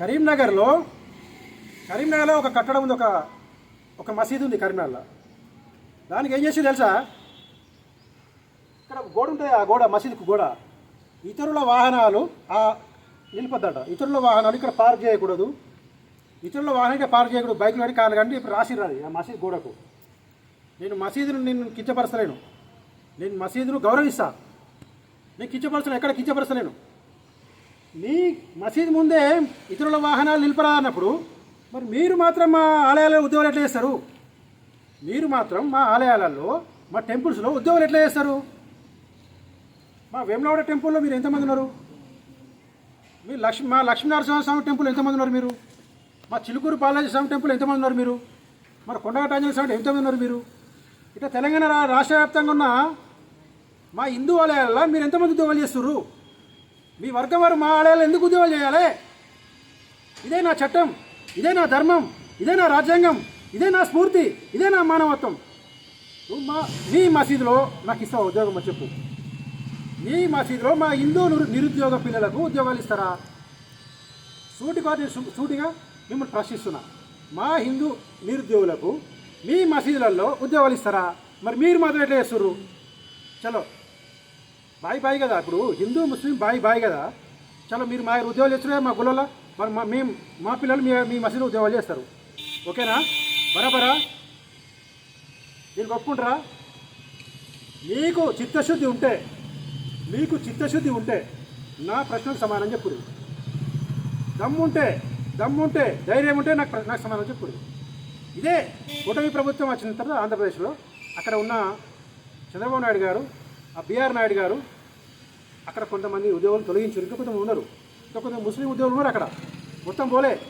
కరీంనగర్లో కరీంనగర్లో ఒక కట్టడం ఉంది ఒక ఒక మసీదు ఉంది కరీంనగర్లో. దానికి ఏం చేసి తెలుసా? ఇక్కడ గోడ ఉంటుంది ఆ గోడ మసీదుకు గోడ. ఇతరుల వాహనాలు ఆ నిలిపొద్దట. ఇతరుల వాహనాలు ఇక్కడ పార్క్ చేయకూడదు. ఇతరుల వాహనం ఇక్కడ పార్క్ చేయకూడదు. బైక్లు కానీ కార్లు కానీ ఇప్పుడు రాసిర్రు ఆ మసీద్ గోడకు. నేను మసీదును నేను కించపరచలేను నేను మసీదును గౌరవిస్తా. నేను కించపరచలేను ఎక్కడ కించపరచలేను మీ మసీద్ ముందే ఇతరుల వాహనాలు నిలపరా అన్నప్పుడు మరి మీరు మాత్రం మా ఆలయాలలో ఉద్యోగాలు ఎట్లా చేస్తారు? మీరు మాత్రం మా ఆలయాలలో మా టెంపుల్స్లో ఉద్యోగాలు ఎట్లా చేస్తారు? మా వేములవాడ టెంపుల్లో మీరు ఎంతమంది ఉన్నారు? మీ లక్ష్మి మా లక్ష్మీనరసింహ స్వామి టెంపుల్ ఎంతమంది ఉన్నారు మీరు? మా చిలుకూరు బాలాజీ స్వామి టెంపుల్ ఎంతమంది ఉన్నారు మీరు? మరి కొండగట్ట ఆంజనేయ స్వామి ఎంతమంది ఉన్నారు మీరు? ఇట్లా తెలంగాణ రా- రాష్ట్ర వ్యాప్తంగా ఉన్న మా హిందూ ఆలయాలలో మీరు ఎంతమంది ఉద్యోగాలు చేస్తున్నారు మీ వర్గం వారు మా ఆలయాలు ఎందుకు ఉద్యోగాలు చేయాలి? ఇదే నా చట్టం ఇదే నా ధర్మం ఇదే నా రాజ్యాంగం ఇదే నా స్ఫూర్తి ఇదే నా మానవత్వం. నువ్వు మా నీ మసీదులో నాకు ఇస్తావు ఉద్యోగం అని చెప్పు. మీ మసీదులో మా హిందూ నిరుద్యోగ పిల్లలకు ఉద్యోగాలు ఇస్తారా? సూటిగా సూటిగా మిమ్మల్ని ప్రశ్నిస్తున్నా. మా హిందూ నిరుద్యోగులకు మీ మసీదులలో ఉద్యోగాలు ఇస్తారా? మరి మీరు మాత్రం ఎట్లా చేస్తుర్రు? చలో. బాయ్ బాయ్ కదా ఇప్పుడు హిందూ ముస్లిం బాయ్ బాయ్ కదా. చాలా మీరు మా ఉద్యోగాలు చేస్తున్నారు మా గుళ్ళలో మరి మా మేము మా పిల్లలు మీ మీ మసీదు ఉద్యోగాలు చేస్తారు. ఓకేనా? బరాబరా దీనికి ఒప్పుకుంటారా? మీకు చిత్తశుద్ధి ఉంటే మీకు చిత్తశుద్ధి ఉంటే నా ప్రశ్నకు సమానం చెప్పుడు. దమ్ముంటే దమ్ముంటే ధైర్యం ఉంటే నాకు నాకు సమానం చెప్పుడు. ఇదే కూటమి ప్రభుత్వం వచ్చిన తర్వాత ఆంధ్రప్రదేశ్లో అక్కడ ఉన్న చంద్రబాబు నాయుడు గారు ఆ బీఆర్ నాయుడు గారు అక్కడ కొంతమంది ఉద్యోగులు తొలగించారు. ఇంకా కొంతమంది ఉన్నారు. ఇంకా కొంత ముస్లిం ఉద్యోగులు ఉన్నారు అక్కడ. మొత్తం పోలే.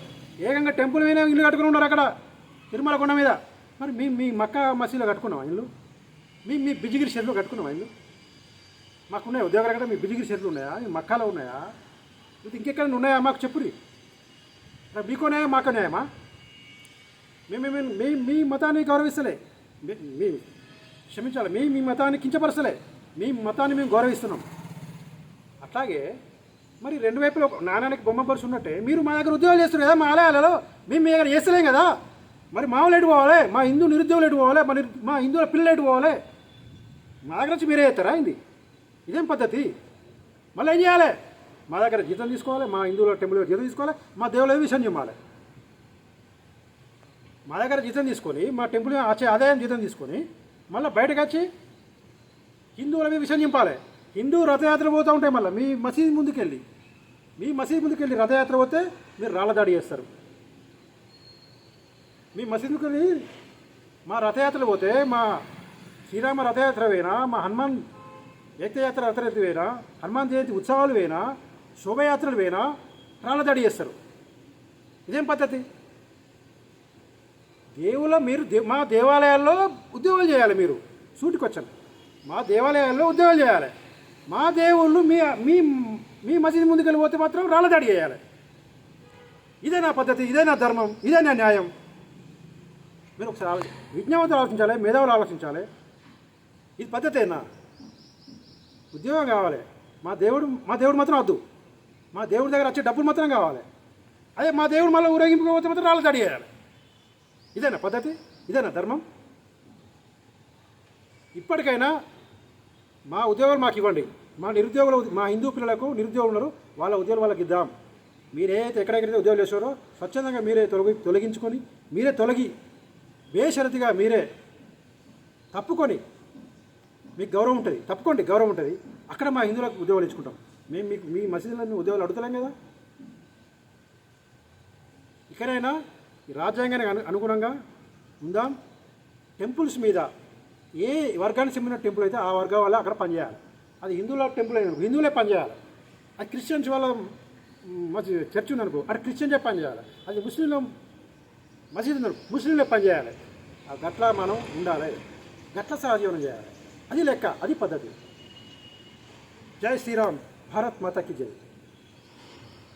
ఏకంగా టెంపుల్ మీద ఇల్లు కట్టుకుని ఉన్నారు అక్కడ. తిరుమల కొండ మీద. మరి మీ మీ మక్క మసీదులో కట్టుకున్నాం ఇల్లు? మీ మీ బిజిగిరి షెడ్లో కట్టుకున్నాం ఇల్లు? మాకున్నాయి? ఉద్యోగాలు కదా మీ బిజిగిరి షెడ్లు ఉన్నాయా? మీ మక్కాలో ఉన్నాయా? ఇది ఇంకెక్కడైనా ఉన్నాయా? మాకు చెప్పురి. మరి మీకున్నాయా మాకున్నాయమ్మా న్యాయమా? మేము మీ మీ మతాన్ని గౌరవిస్తలే. మీ- మీ క్షమించాలి. మీ మీ మతాన్ని కించపరచలే మీ మతాన్ని మేము గౌరవిస్తున్నాం. అట్లాగే మరి రెండు వైపులో ఒక నాణానికి బొమ్మ పరుసు ఉన్నట్టే మీరు మా దగ్గర ఉద్యోగాలు చేస్తారు కదా మా ఆలయాలలో మేము మీ దగ్గర చేస్తలేం కదా. మరి మా వాళ్ళు ఎటు పోవాలి? మా హిందూ నిరుద్యోగులు ఎటు పోవాలి? మా మా హిందువుల పిల్లలు ఎటు పోవాలి? మా దగ్గర వచ్చి మీరే చేస్తారా ఇది ఇదేం పద్ధతి? మళ్ళీ ఏం చేయాలి? మా దగ్గర జీతం తీసుకోవాలి మా హిందువుల టెంపుల్ జీతం తీసుకోవాలి మా దేవుల విషయం చెప్పాలి. మా దగ్గర జీతం తీసుకొని మా టెంపుల్ వచ్చే ఆదాయం జీతం తీసుకొని మళ్ళీ బయటకు వచ్చి హిందువుల మీద విషయం నింపాలి. హిందూ రథయాత్ర పోతూ ఉంటాయి మళ్ళీ మీ మసీద్ ముందుకెళ్ళి మీ మసీద్ ముందుకెళ్ళి రథయాత్ర పోతే మీరు రాళ్ళ దాడి చేస్తారు. మీ మసీద్ ముందుకెళ్ళి మా రథయాత్ర పోతే మా శ్రీరామ రథయాత్ర పోయినా మా హనుమాన్ ఏకయాత్ర రథయాత్ర పోయినా హనుమాన్ జయంతి ఉత్సవాలు పోయినా శోభయాత్రలు పోయినా రాళ్ళ దాడి చేస్తారు. ఇదేం పద్ధతి? దేవుల మీరు దే- మా దేవాలయాల్లో ఉద్యోగాలు చేయాలి మీరు. సూటికొచ్చాను మా దేవాలయాల్లో ఉద్యోగాలు చేయాలి. మా దేవుళ్ళు మీ మీ మీ మసీదు ముందుకు పోతే మాత్రం రాళ్ళదాడి చేయాలి. ఇదే నా పద్ధతి ఇదే నా ధర్మం ఇదే నా న్యాయం. మీరు ఒకసారి ఆలోచి విజ్ఞావంతులు ఆలోచించాలి మేధావులు ఆలోచించాలి. ఇది పద్ధతేనా ఉద్యోగం కావాలి. మా దేవుడు మా దేవుడు మాత్రం వద్దు. మా దేవుడి దగ్గర వచ్చే డబ్బులు మాత్రం కావాలి. అదే మా దేవుడు మళ్ళీ ఊరేగింపుకోకపోతే మాత్రం రాళ్ళదాడి చేయాలి. ఇదేనా పద్ధతి ఇదేనా ధర్మం. ఇప్పటికైనా మా ఉద్యోగాలు మాకు ఇవ్వండి. మా నిరుద్యోగుల మా హిందూ పిల్లలకు నిరుద్యోగులు ఉన్నారు. వాళ్ళ ఉద్యోగాలు వాళ్ళకి ఇద్దాం. మీరేదైతే ఎక్కడెక్కడైతే ఉద్యోగాలు చేసారో స్వచ్ఛందంగా మీరే తొలగి తొలగించుకొని మీరే తొలగి బేషరతిగా మీరే తప్పుకొని మీకు గౌరవం ఉంటుంది. తప్పుకోండి గౌరవం ఉంటుంది. అక్కడ మా హిందువులకు ఉద్యోగాలు ఇచ్చుకుంటాం. మేము మీకు మీ మసీదులను ఉద్యోగాలు అడుగుతలేం కదా? ఇక్కడైనా రాజ్యాంగానికి అను అనుగుణంగా ఉందాం. టెంపుల్స్ మీద ఏ వర్గానికి చెందిన టెంపుల్ అయితే ఆ వర్గం వల్ల అక్కడ పనిచేయాలి. అది హిందువుల టెంపుల్ అయిన హిందువులే పనిచేయాలి. అది క్రిస్టియన్స్ వాళ్ళ మసీ చర్చ్ ఉందనుకో అది క్రిస్టియన్సే పనిచేయాలి. అది ముస్లింల మసీద్ ఉందనుకో ముస్లింలే పనిచేయాలి. ఆ గట్ల మనం ఉండాలి. గట్ల సహజీవనం చేయాలి. అది లెక్క అది పద్ధతి. జై శ్రీరామ్ భారత్ మాతాకి జై.